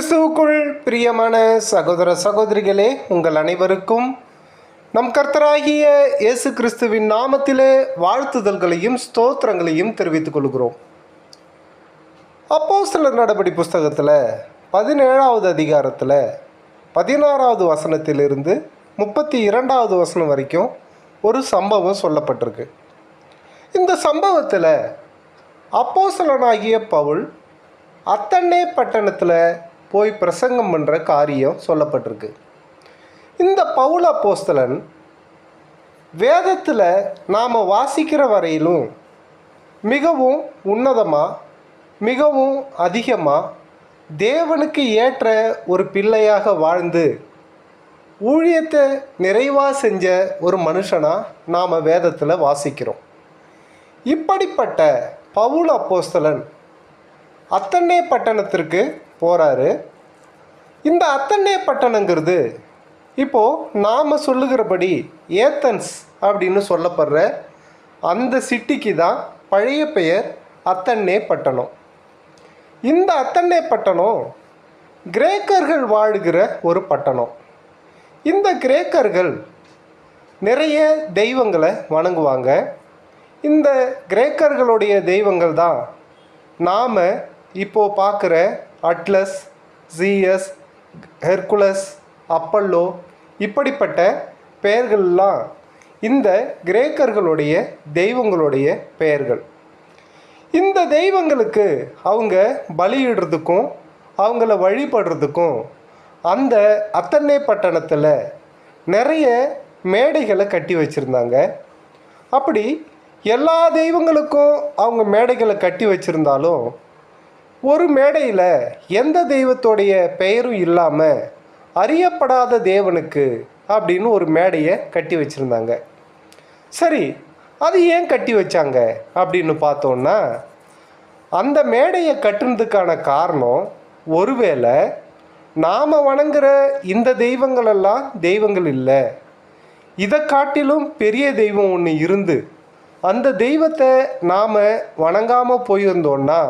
கிறிஸ்துவுக்குள் பிரியமான சகோதர சகோதரிகளே உங்கள் அனைவருக்கும் நம் கர்த்தராகிய இயேசு கிறிஸ்துவின் நாமத்திலே வாழ்த்துதல்களையும் ஸ்தோத்திரங்களையும் தெரிவித்துக் கொள்கிறோம். அப்போ சில நடபடி புஸ்தகத்தில் பதினேழாவது அதிகாரத்தில் பதினாறாவது வசனத்திலிருந்து முப்பத்தி இரண்டாவது வசனம் வரைக்கும் ஒரு சம்பவம் சொல்லப்பட்டிருக்கு. இந்த சம்பவத்தில் அப்போசலனாகிய பவுல் அத்தன்னே பட்டணத்தில் போய் பிரசங்கம் பண்ணுற காரியம் சொல்லப்பட்டிருக்கு. இந்த பவுல அப்போஸ்தலன் வேதத்தில் நாம் வாசிக்கிற வரையிலும் மிகவும் உன்னதமாக மிகவும் அதிகமாக தேவனுக்கு ஏற்ற ஒரு பிள்ளையாக வாழ்ந்து ஊழியத்தை நிறைவாக செஞ்ச ஒரு மனுஷனாக நாம் வேதத்தில் வாசிக்கிறோம். இப்படிப்பட்ட பவுல் அப்போஸ்தலன் அத்தன்னே பட்டணத்திற்கு போகிறாரு இந்த அத்தன்னே பட்டணங்கிறது இப்போது நாம் சொல்லுகிறபடி ஏத்தன்ஸ் அப்படின்னு சொல்லப்படுற அந்த சிட்டிக்கு தான் பழைய பெயர் அத்தன்னே பட்டணம். இந்த அத்தன்னே பட்டணம் கிரேக்கர்கள் வாழுகிற ஒரு பட்டணம். இந்த கிரேக்கர்கள் நிறைய தெய்வங்களை வணங்குவாங்க. இந்த கிரேக்கர்களுடைய தெய்வங்கள் தான் நாம் இப்போது பார்க்குற அட்லஸ் ஜிஎஸ் ஹெர்குலஸ் அப்பல்லோ இப்படிப்பட்ட பெயர்கள்லாம் இந்த கிரேக்கர்களுடைய தெய்வங்களுடைய பெயர்கள். இந்த தெய்வங்களுக்கு அவங்க பலியிடுறதுக்கும் அவங்கள வழிபடுறதுக்கும் அந்த அத்தனை பட்டணத்தில் நிறைய மேடைகளை கட்டி வச்சுருந்தாங்க. அப்படி எல்லா தெய்வங்களுக்கும் அவங்க மேடைகளை கட்டி வச்சுருந்தாலும் ஒரு மேடையில் எந்த தெய்வத்தோடைய பெயரும் இல்லாமல் அறியப்படாத தேவனுக்கு அப்படின்னு ஒரு மேடையை கட்டி வச்சுருந்தாங்க. சரி அது ஏன் கட்டி வச்சாங்க அப்படின்னு பார்த்தோன்னா அந்த மேடையை கட்டுனதுக்கான காரணம் ஒருவேளை நாம் வணங்குற இந்த தெய்வங்களெல்லாம் தெய்வங்கள் இல்லை. இதை காட்டிலும் பெரிய தெய்வம் ஒன்று இருந்து அந்த தெய்வத்தை நாம் வணங்காமல் போயிருந்தோன்னா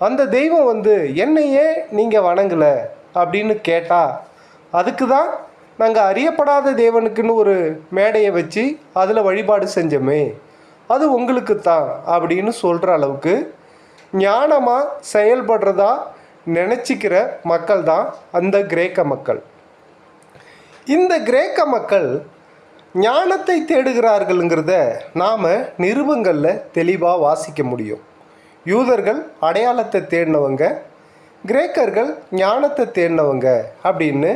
அந்த தெய்வம் வந்து என்னையே நீங்கள் வணங்கலை அப்படின்னு கேட்டால் அதுக்கு தான் நாங்கள் அறியப்படாத தேவனுக்குன்னு ஒரு மேடையை வச்சு அதில் வழிபாடு செஞ்சோமே அது உங்களுக்கு தான் அப்படின்னு சொல்கிற அளவுக்கு ஞானமாக செயல்படுறதா நினச்சிக்கிற மக்கள் தான் அந்த கிரேக்க மக்கள். இந்த கிரேக்க மக்கள் ஞானத்தை தேடுகிறார்கள்ங்கிறத நாம் நிருபங்களில் தெளிவாக வாசிக்க முடியும். யூதர்கள் அடையாளத்தை தேடினவங்க கிரேக்கர்கள் ஞானத்தை தேடினவங்க அப்படின்னு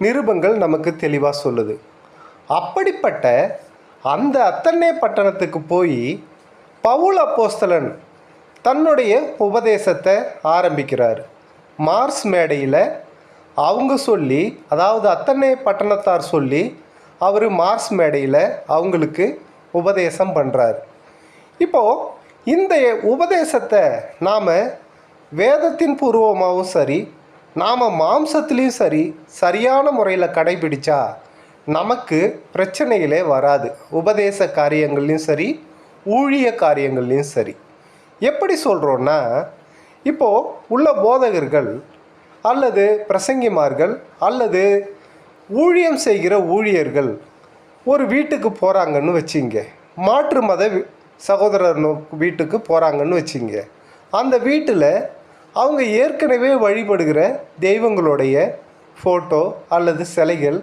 நிருபங்கள் நமக்கு தெளிவாக சொல்லுது. அப்படிப்பட்ட அந்த அத்தனை பட்டணத்துக்கு போய் பவுல் அப்போஸ்தலன் தன்னுடைய உபதேசத்தை ஆரம்பிக்கிறார். மார்ஸ் மேடையில் அவங்க சொல்லி அதாவது அத்தனை பட்டணத்தார் சொல்லி அவர் மார்ஸ் மேடையில் அவங்களுக்கு உபதேசம் பண்ணுறார் இப்போது இந்த உபதேசத்தை நாம் வேதத்தின் பூர்வமாகவும் சரி நாம் மாம்சத்துலேயும் சரி சரியான முறையில் கடைபிடிச்சா நமக்கு பிரச்சனைகளே வராது. உபதேச காரியங்கள்லையும் சரி ஊழிய காரியங்கள்லையும் சரி. எப்படி சொல்கிறோன்னா இப்போது உள்ள போதகர்கள் அல்லது பிரசங்கிமார்கள் அல்லது ஊழியம் செய்கிற ஊழியர்கள் ஒரு வீட்டுக்கு போகிறாங்கன்னு வச்சுங்க மாற்று மத சகோதரர் வீட்டுக்கு போகிறாங்கன்னு வச்சுங்க. அந்த வீட்டில் அவங்க ஏற்கனவே வழிபடுகிற தெய்வங்களுடைய ஃபோட்டோ அல்லது சிலைகள்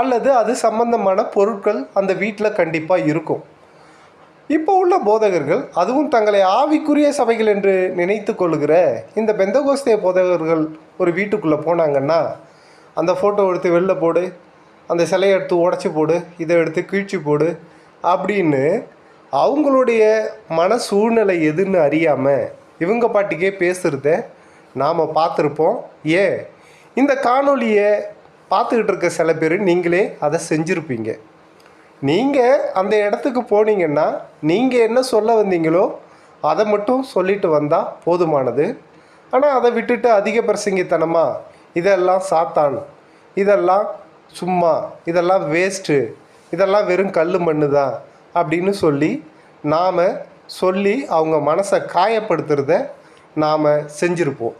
அல்லது அது சம்பந்தமான பொருட்கள் அந்த வீட்டில் கண்டிப்பாக இருக்கும். இப்போ உள்ள போதகர்கள் அதுவும் தங்களை ஆவிக்குரிய சபைகள் என்று நினைத்து கொள்கிற இந்த பெந்தகோஸ்தே போதகர்கள் ஒரு வீட்டுக்குள்ளே போனாங்கன்னா அந்த ஃபோட்டோ எடுத்து வெளில போடு அந்த சிலையை எடுத்து உடச்சி போடு இதை எடுத்து கீழ்ச்சி போடு அப்படின்னு அவங்களுடைய மன சூழ்நிலை எதுன்னு அறியாமல் இவங்க பாட்டுக்கே பேசுகிறத நாம் பார்த்துருப்போம். ஏன் இந்த காணொலியை பார்த்துக்கிட்டு இருக்க சில பேர் நீங்களே அதை செஞ்சுருப்பீங்க. நீங்கள் அந்த இடத்துக்கு போனீங்கன்னா நீங்கள் என்ன சொல்ல வந்தீங்களோ அதை மட்டும் சொல்லிட்டு வந்தால் போதுமானது. ஆனால் அதை விட்டுட்டு அதிக பிரசங்கித்தனமாக இதெல்லாம் சாத்தான் இதெல்லாம் சும்மா இதெல்லாம் வேஸ்ட்டு இதெல்லாம் வெறும் கல் மண்ணு தான் அப்படின்னு சொல்லி நாம் சொல்லி அவங்க மனசை காயப்படுத்துறத நாம் செஞ்சுருப்போம்.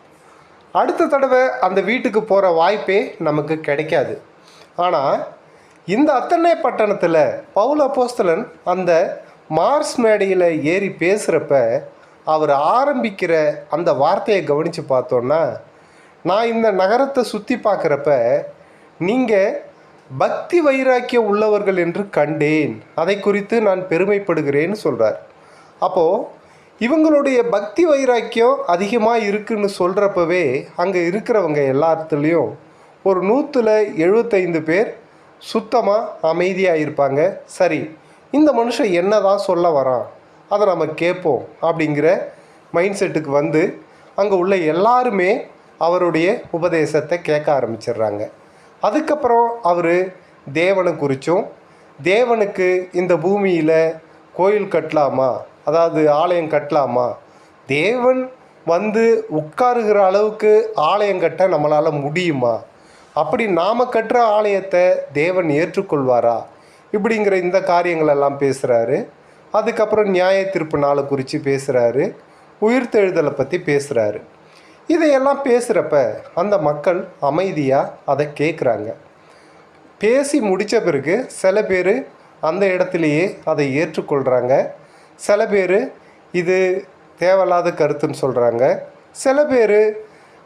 அடுத்த தடவை அந்த வீட்டுக்கு போகிற வாய்ப்பே நமக்கு கிடைக்காது. ஆனால் இந்த அத்தனை பட்டணத்தில் பவுல போஸ்தலன் அந்த மார்ஸ் மேடையில் ஏறி பேசுகிறப்ப அவர் ஆரம்பிக்கிற அந்த வார்த்தையை கவனித்து பார்த்தோன்னா நான் இந்த நகரத்தை சுற்றி பார்க்குறப்ப நீங்கள் பக்தி வைராக்கியம் உள்ளவர்கள் என்று கண்டேன். அதை குறித்து நான் பெருமைப்படுகிறேன்னு சொல்கிறார் அப்போது இவங்களுடைய பக்தி வைராக்கியம் அதிகமாக இருக்குன்னு சொல்கிறப்பவே அங்கே இருக்கிறவங்க எல்லாத்துலேயும் ஒரு நூற்றில் எழுபத்தைந்து பேர் சுத்தமாக அமைதியாக இருப்பாங்க. சரி இந்த மனுஷன் என்ன தான் சொல்ல வரான்? அதை நம்ம கேட்போம் அப்படிங்கிற மைண்ட் செட்டுக்கு வந்து அங்கே உள்ள எல்லாருமே அவருடைய உபதேசத்தை கேட்க ஆரம்பிச்சிடுறாங்க. அதுக்கப்புறம் அவர் தேவனை குறித்தும் தேவனுக்கு இந்த பூமியில் கோயில் கட்டலாமா? அதாவது ஆலயம் கட்டலாமா? தேவன் வந்து உட்காருகிற அளவுக்கு ஆலயம் கட்ட நம்மளால் முடியுமா? அப்படி நாம் கட்டுற ஆலயத்தை தேவன் ஏற்றுக்கொள்வாரா? இப்படிங்கிற இந்த காரியங்களெல்லாம் பேசுகிறாரு அதுக்கப்புறம் நியாய தீர்ப்பு நாளை குறித்து பேசுகிறாரு உயிர்த்தெழுதலை பற்றி பேசுகிறாரு இதையெல்லாம் பேசுகிறப்ப அந்த மக்கள் அமைதியாக அதை கேட்குறாங்க பேசி முடித்த பிறகு சில பேர் அந்த இடத்துலையே அதை ஏற்றுக்கொள்கிறாங்க சில பேர் இது தேவையில்லாத கருத்துன்னு சொல்கிறாங்க சில பேர்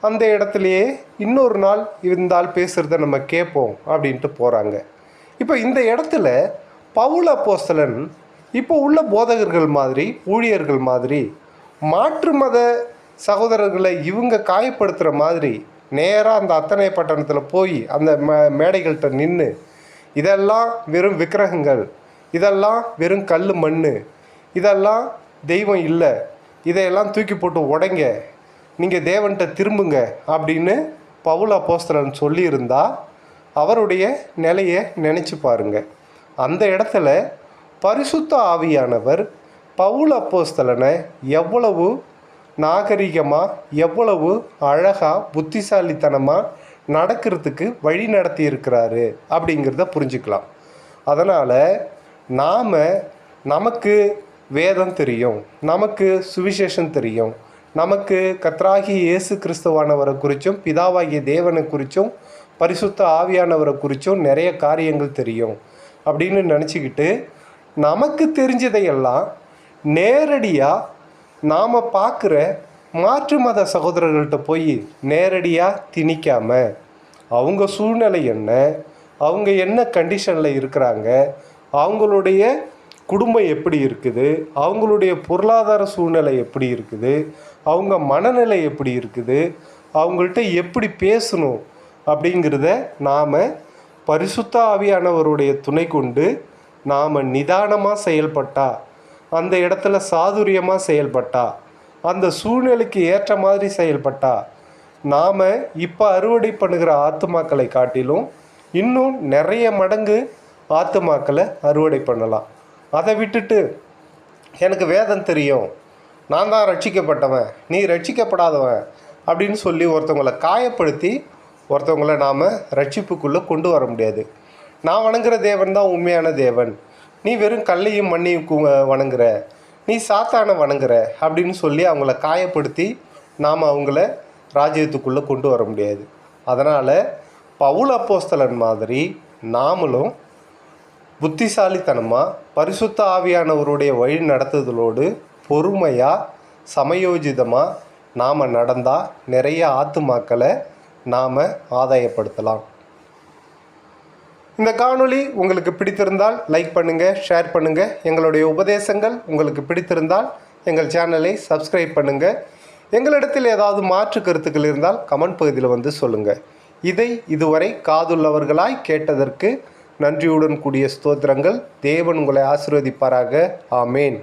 அந்த இடத்துலையே இன்னொரு நாள் இந்த ஆள் பேசுகிறத நம்ம கேட்போம் அப்படின்ட்டு போகிறாங்க இப்போ இந்த இடத்துல பவுல போஸ்தலன் இப்போ உள்ள போதகர்கள் மாதிரி ஊழியர்கள் மாதிரி மாற்று மத சகோதரர்களை இவங்க காயப்படுத்துகிற மாதிரி நேராக அந்த அத்தனை பட்டணத்தில் போய் அந்த மே மேடைகள்கிட்ட நின்று இதெல்லாம் வெறும் விக்கிரகங்கள் இதெல்லாம் வெறும் கல் மண் இதெல்லாம் தெய்வம் இல்லை இதையெல்லாம் தூக்கி போட்டு உடைங்க நீங்கள் தேவன்கிட்ட திரும்புங்க அப்படின்னு பவுல் அப்போஸ்தலன் சொல்லியிருந்தா அவருடைய நிலையை நினச்சி பாருங்க. அந்த இடத்துல பரிசுத்த ஆவியானவர் பவுல் அப்போஸ்தலனை எவ்வளவு நாகரிகமாக எவ்வளவு அழகாக புத்திசாலித்தனமாக நடக்கிறதுக்கு வழி நடத்தி இருக்கிறாரு அப்படிங்கிறத புரிஞ்சுக்கலாம். அதனால் நாம் நமக்கு வேதம் தெரியும் நமக்கு சுவிசேஷம் தெரியும் நமக்கு கத்ராகி இயேசு கிறிஸ்துவானவரை குறித்தும் பிதாவாகிய தேவனை குறித்தும் பரிசுத்த ஆவியானவரை குறித்தும் நிறைய காரியங்கள் தெரியும் அப்படின்னு நினச்சிக்கிட்டு நமக்கு தெரிஞ்சதையெல்லாம் நேரடியாக நாம் பார்க்குற மாற்று மத சகோதரர்கள்ட்ட போய் நேரடியாக திணிக்காமல் அவங்க சூழ்நிலை என்ன அவங்க என்ன கண்டிஷனில் இருக்கிறாங்க அவங்களுடைய குடும்பம் எப்படி இருக்குது அவங்களுடைய பொருளாதார சூழ்நிலை எப்படி இருக்குது அவங்க மனநிலை எப்படி இருக்குது அவங்கள்ட்ட எப்படி பேசணும் அப்படிங்கிறத நாம் பரிசுத்த ஆவியானவருடைய துணை கொண்டு நாம் நிதானமாக செயல்பட்டால் அந்த இடத்துல சாதுரியமாக செயல்பட்டா. அந்த சூழ்நிலைக்கு ஏற்ற மாதிரி செயல்பட்டா. நாம் இப்போ அறுவடை பண்ணுகிற ஆத்துமாக்களை காட்டிலும் இன்னும் நிறைய மடங்கு ஆத்துமாக்களை அறுவடை பண்ணலாம். அதை விட்டுட்டு எனக்கு வேதம் தெரியும். நான் தான் ரட்சிக்கப்பட்டவன். நீ ரட்சிக்கப்படாதவன் அப்படின்னு சொல்லி ஒருத்தவங்களை காயப்படுத்தி ஒருத்தவங்கள நாம் ரட்சிப்புக்குள்ளே கொண்டு வர முடியாது. நான் வணங்குற தேவன் தான் உண்மையான தேவன். நீ வெறும் கல்லையும் மண்ணையும் கு வணங்குற. நீ சாத்தானை வணங்குற அப்படின்னு சொல்லி அவங்கள காயப்படுத்தி நாம் அவங்கள ராஜ்யத்துக்குள்ளே கொண்டு வர முடியாது. அதனால் பவுல் அப்போஸ்தலன் மாதிரி நாமளும் புத்திசாலித்தனமாக பரிசுத்த ஆவியானவருடைய வழி நடத்துதலோடு பொறுமையாக சமயோஜிதமாக நாம் நடந்தால் நிறைய ஆத்துமாக்களை நாம் ஆதாயப்படுத்தலாம். இந்த காணொளி உங்களுக்கு பிடித்திருந்தால் லைக் பண்ணுங்கள் ஷேர் பண்ணுங்கள் எங்களுடைய உபதேசங்கள் உங்களுக்கு பிடித்திருந்தால் எங்கள் சேனலை சப்ஸ்கிரைப் பண்ணுங்கள் எங்களிடத்தில் ஏதாவது மாற்று கருத்துக்கள் இருந்தால் கமெண்ட் பகுதியில் வந்து சொல்லுங்கள் இதை இதுவரை காதுள்ளவர்களாய் கேட்டதற்கு நன்றியுடன் கூடிய ஸ்தோத்திரங்கள். தேவன் உங்களை ஆசீர்வதிப்பாராக. ஆமேன்.